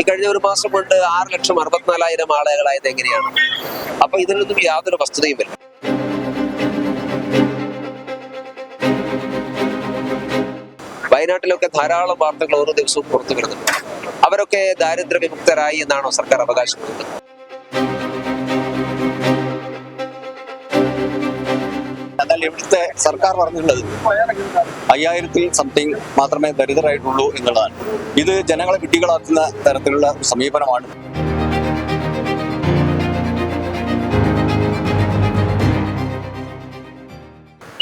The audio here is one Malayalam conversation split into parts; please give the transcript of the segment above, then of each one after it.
ഈ കഴിഞ്ഞ ഒരു മാസം കൊണ്ട് ആറ് ലക്ഷം അറുപത്തിനാലായിരം ആളുകളായത് എങ്ങനെയാണ്? അപ്പൊ ഇതിനൊന്നും യാതൊരു വസ്തുതയും വരും വയനാട്ടിലൊക്കെ ധാരാളം വാർത്തകൾ ഓരോ ദിവസവും പുറത്തു വരുന്നുണ്ട്. അവരൊക്കെ ദാരിദ്ര്യ വിമുക്തരായി എന്നാണോ സർക്കാർ അവകാശപ്പെടുന്നത് എന്നാൽ ഇവിടുത്തെ സർക്കാർ പറഞ്ഞിട്ടുള്ളത്. അയ്യായിരത്തിൽ സംതിങ് മാത്രമേ ദരിദ്രരായിട്ടുള്ളൂ എന്നുള്ളതാണ്. ഇത് ജനങ്ങളെ വിഡ്ഢികളാക്കുന്ന തരത്തിലുള്ള സമീപനമാണ്.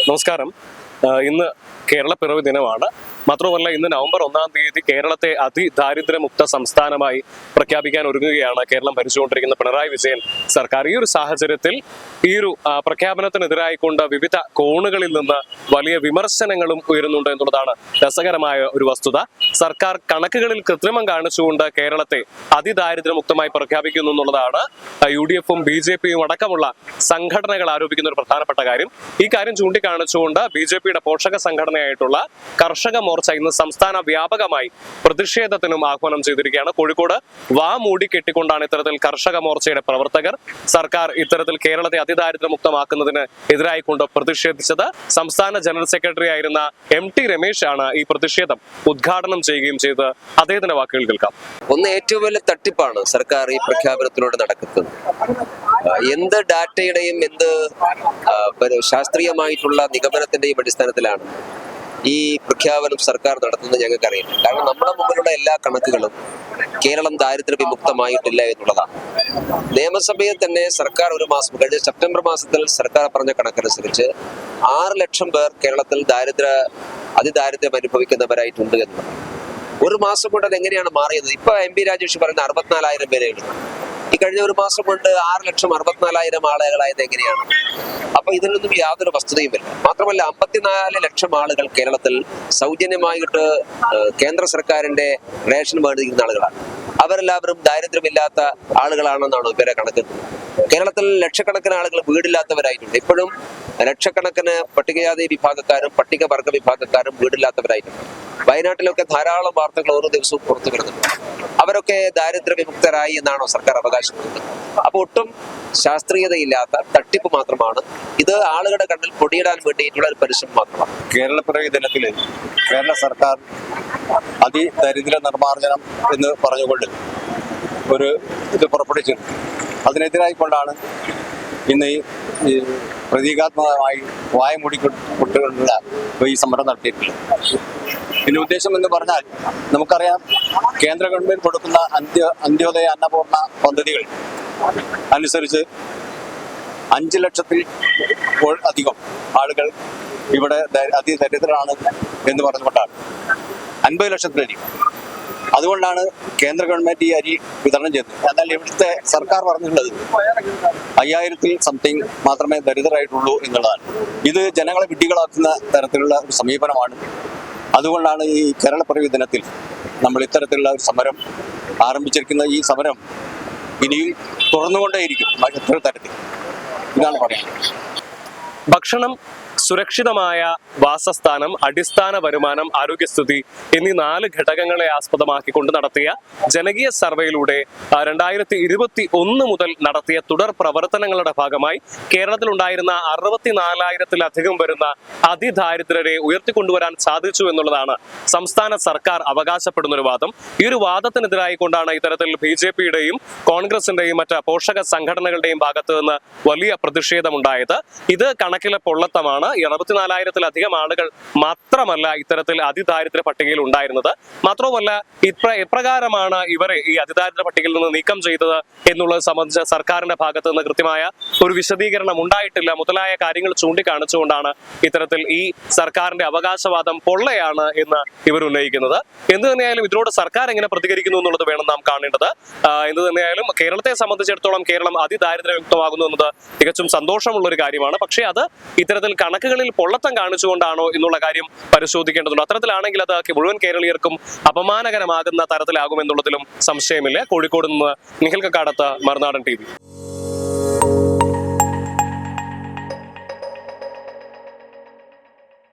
നമസ്കാരം. ഇന്ന് കേരള പിറവി ദിനമാണ്. മാത്രമല്ല ഇന്ന് നവംബർ ഒന്നാം തീയതി കേരളത്തെ അതിദാരിദ്ര്യമുക്ത സംസ്ഥാനമായി പ്രഖ്യാപിക്കാൻ ഒരുങ്ങുകയാണ് കേരളം ഭരിച്ചുകൊണ്ടിരിക്കുന്ന പിണറായി വിജയൻ സർക്കാർ. ഈ ഒരു സാഹചര്യത്തിൽ ഈ ഒരു പ്രഖ്യാപനത്തിനെതിരായിക്കൊണ്ട് വിവിധ കോണുകളിൽ നിന്ന് വലിയ വിമർശനങ്ങളും ഉയരുന്നുണ്ട് എന്നുള്ളതാണ് രസകരമായ ഒരു വസ്തുത. സർക്കാർ കണക്കുകളിൽ കൃത്രിമം കാണിച്ചുകൊണ്ട് കേരളത്തെ അതിദാരിദ്ര്യമുക്തമായി പ്രഖ്യാപിക്കുന്നു എന്നുള്ളതാണ് യു ഡി എഫും ബി ജെ പിയും അടക്കമുള്ള സംഘടനകൾ ആരോപിക്കുന്ന ഒരു പ്രധാനപ്പെട്ട കാര്യം. ഈ കാര്യം ചൂണ്ടിക്കാണിച്ചുകൊണ്ട് ബി ജെ പിയുടെ പോഷക സംഘടനയായിട്ടുള്ള കർഷക മോർച്ച ഇന്ന് സംസ്ഥാന വ്യാപകമായി പ്രതിഷേധത്തിനും ആഹ്വാനം ചെയ്തിരിക്കുകയാണ്. കോഴിക്കോട് വാ മൂടി കെട്ടിക്കൊണ്ടാണ് ഇത്തരത്തിൽ കർഷക മോർച്ചയുടെ പ്രവർത്തകർ. സർക്കാർ ഇത്തരത്തിൽ കേരളത്തെ അതിദാരിദ്ര്യമുക്തമാക്കുന്നതിന് എതിരായിക്കൊണ്ട് പ്രതിഷേധിച്ചത് സംസ്ഥാന ജനറൽ സെക്രട്ടറി ആയിരുന്ന എം ടി രമേശ് ആണ് ഈ പ്രതിഷേധം ഉദ്ഘാടനം ചെയ്യുകയും ചെയ്ത്. അദ്ദേഹത്തിന്റെ വാക്കുകൾ കേൾക്കാം. ഒന്ന് ഏറ്റവും വലിയ തട്ടിപ്പാണ് സർക്കാർ ഈ പ്രഖ്യാപനത്തിലൂടെ നടക്കുന്നത്. എന്ത് ഡാറ്റയുടെയും എന്ത് ശാസ്ത്രീയമായിട്ടുള്ള നിഗമനത്തിന്റെയും അടിസ്ഥാനത്തിലാണ് ഈ പ്രഖ്യാപനം സർക്കാർ നടത്തുന്നത് ഞങ്ങൾക്കറിയില്ല കാരണം നമ്മുടെ മുമ്പിലുള്ള എല്ലാ കണക്കുകളും കേരളം ദാരിദ്ര്യ വിമുക്തമായിട്ടില്ല എന്നുള്ളതാണ്. നിയമസഭയിൽ തന്നെ സർക്കാർ ഒരു മാസം കഴിഞ്ഞ സെപ്റ്റംബർ മാസത്തിൽ സർക്കാർ പറഞ്ഞ കണക്കനുസരിച്ച് ആറ് ലക്ഷം പേർ കേരളത്തിൽ ദാരിദ്ര്യ അതിദാരിദ്ര്യം അനുഭവിക്കുന്നവരായിട്ടുണ്ട് എന്ന് ഒരു മാസം കൊണ്ട് അത് എങ്ങനെയാണ് മാറിയത്? ഇപ്പൊ എം പി രാജേഷ് പറയുന്ന അറുപത്തിനാലായിരം പേരെ കഴിഞ്ഞ ഒരു മാസം കൊണ്ട് ആറ് ലക്ഷം അറുപത്തിനാലായിരം ആളുകളായത് എങ്ങനെയാണ്? അപ്പൊ ഇതിനൊന്നും യാതൊരു വസ്തുതയുമില്ല മാത്രമല്ല അമ്പത്തിനാല് ലക്ഷം ആളുകൾ കേരളത്തിൽ സൗജന്യമായിട്ട് കേന്ദ്ര സർക്കാരിന്റെ റേഷൻ മേടിക്കുന്ന ആളുകളാണ്. അവരെല്ലാവരും ദാരിദ്ര്യമില്ലാത്ത ആളുകളാണെന്നാണ് ഇവരെ കണക്ക് കേരളത്തിൽ ലക്ഷക്കണക്കിന് ആളുകൾ വീടില്ലാത്തവരായിട്ടുണ്ട്. ഇപ്പോഴും ലക്ഷക്കണക്കിന് പട്ടികജാതി വിഭാഗക്കാരും പട്ടികവർഗ വിഭാഗക്കാരും വീടില്ലാത്തവരായിട്ടുണ്ട്. വയനാട്ടിലൊക്കെ ധാരാളം വാർത്തകൾ ഓരോ ദിവസവും പുറത്തു വരുന്നുണ്ട് അവരൊക്കെ ദാരിദ്ര്യ വിമുക്തരായി എന്നാണോ സർക്കാർ അവകാശപ്പെടുന്നത്? അപ്പൊ ഒട്ടും ശാസ്ത്രീയതയില്ലാത്ത തട്ടിപ്പ് മാത്രമാണ്. ഇത് ആളുകളുടെ കണ്ണിൽ പൊടിയിടാൻ വേണ്ടിയിട്ടുള്ള ഒരു പരിശ്രമം മാത്രമാണ്. കേരളപ്പിറവി ദിനത്തിൽ കേരള സർക്കാർ അതിദരിദ്ര നിർമ്മാർജനം എന്ന് പറഞ്ഞുകൊണ്ട് ഒരു ഇത് പുറപ്പെടുവിച്ചിട്ടുണ്ട്. അതിനെതിരായിക്കൊണ്ടാണ് ഇന്ന് ഈ പ്രതീകാത്മകമായി വായ മൂടിക്കൊണ്ടുള്ള ഈ സമരം നടത്തിയിട്ടുള്ളത്. ഇതിന്റെ ഉദ്ദേശം എന്ന് പറഞ്ഞാൽ നമുക്കറിയാം കേന്ദ്ര ഗവൺമെന്റ് കൊടുക്കുന്ന അന്ത്യ അന്ത്യോദയ അന്നപൂർണ പദ്ധതികൾ അനുസരിച്ച് അഞ്ച് ലക്ഷത്തിൽ അധികം ആളുകൾ ഇവിടെ അതിദരിദ്രരാണ് എന്ന് പറഞ്ഞുകൊണ്ടാണ്. അൻപത് ലക്ഷത്തിലധികം. അതുകൊണ്ടാണ് കേന്ദ്ര ഗവൺമെന്റ് ഈ അരി വിതരണം ചെയ്തത്. എന്നാൽ ഇവിടുത്തെ സർക്കാർ പറഞ്ഞിട്ടുള്ളത് അയ്യായിരത്തിൽ സംതിങ് മാത്രമേ ദരിദ്രരായിട്ടുള്ളൂ എന്നുള്ളതാണ്. ഇത് ജനങ്ങളെ വിഡ്ഢികളാക്കുന്ന തരത്തിലുള്ള ഒരു സമീപനമാണ്. അതുകൊണ്ടാണ് ഈ കേരളപ്പിറവി ദിനത്തിൽ നമ്മൾ ഇത്തരത്തിലുള്ള ഒരു സമരം ആരംഭിച്ചിരിക്കുന്ന ഈ സമരം ഇനിയും തുറന്നുകൊണ്ടേയിരിക്കും മറ്റൊരു തരത്തിൽ ഇതാണ് പറയാനുള്ളത് ഭക്ഷണം സുരക്ഷിതമായ വാസസ്ഥാനം അടിസ്ഥാന വരുമാനം ആരോഗ്യസ്ഥിതി എന്നീ നാല് ഘടകങ്ങളെ ആസ്പദമാക്കിക്കൊണ്ട് നടത്തിയ ജനകീയ സർവേയിലൂടെ രണ്ടായിരത്തി ഇരുപത്തി ഒന്ന് മുതൽ നടത്തിയ തുടർ പ്രവർത്തനങ്ങളുടെ ഭാഗമായി കേരളത്തിലുണ്ടായിരുന്ന അറുപത്തിനാലായിരത്തിലധികം വരുന്ന അതിദാരിദ്ര്യരെ ഉയർത്തിക്കൊണ്ടുവരാൻ സാധിച്ചു എന്നുള്ളതാണ് സംസ്ഥാന സർക്കാർ അവകാശപ്പെടുന്ന ഒരു വാദം. ഈ ഒരു വാദത്തിനെതിരായി കൊണ്ടാണ് ഇത്തരത്തിൽ ബി ജെ പിയുടെയും കോൺഗ്രസിന്റെയും മറ്റ് പോഷക സംഘടനകളുടെയും ഭാഗത്ത് നിന്ന് വലിയ പ്രതിഷേധമുണ്ടായത്. ഇത് കണക്കിലെ പൊള്ളത്തമാണ്. ഈ അറുപത്തിനാലായിരത്തിലധികം ആളുകൾ മാത്രമല്ല ഇത്തരത്തിൽ അതിദാരിദ്ര്യ പട്ടികയിൽ ഉണ്ടായിരുന്നത്. മാത്രവുമല്ല ഇപ്ര എപ്രകാരമാണ് ഇവരെ ഈ അതിദാരിദ്ര്യ പട്ടികയിൽ നിന്ന് നീക്കം ചെയ്തത് എന്നുള്ളത് സംബന്ധിച്ച് സർക്കാരിന്റെ ഭാഗത്ത് നിന്ന് കൃത്യമായ ഒരു വിശദീകരണം ഉണ്ടായിട്ടില്ല. മുതലായ കാര്യങ്ങൾ ചൂണ്ടിക്കാണിച്ചുകൊണ്ടാണ് ഇത്തരത്തിൽ ഈ സർക്കാരിന്റെ അവകാശവാദം പൊള്ളയാണ് എന്ന് ഇവർ ഉന്നയിക്കുന്നത്. എന്ത് തന്നെയായാലും ഇതിനോട് സർക്കാർ എങ്ങനെ പ്രതികരിക്കുന്നു എന്നുള്ളത് വേണം നാം കാണേണ്ടത്. എന്ത് തന്നെയായാലും കേരളത്തെ സംബന്ധിച്ചിടത്തോളം കേരളം അതിദാരിദ്ര്യമുക്തമാകുന്നു എന്നത് തികച്ചും സന്തോഷമുള്ള ഒരു കാര്യമാണ്. പക്ഷേ അത് ഇത്തരത്തിൽ കണക്കുകളിൽ പൊള്ളത്തം കാണിച്ചുകൊണ്ടാണോ എന്നുള്ള കാര്യം പരിശോധിക്കേണ്ടതുണ്ട്. അത്തരത്തിലാണെങ്കിൽ അത് മുഴുവൻ കേരളീയർക്കും അപമാനകരമാകുന്ന തരത്തിലാകുമെന്നുള്ളതിലും സംശയമില്ല. കോഴിക്കോട് നിന്ന് നിഖിൽ കക്കാടത്ത് മറുനാടൻ ടി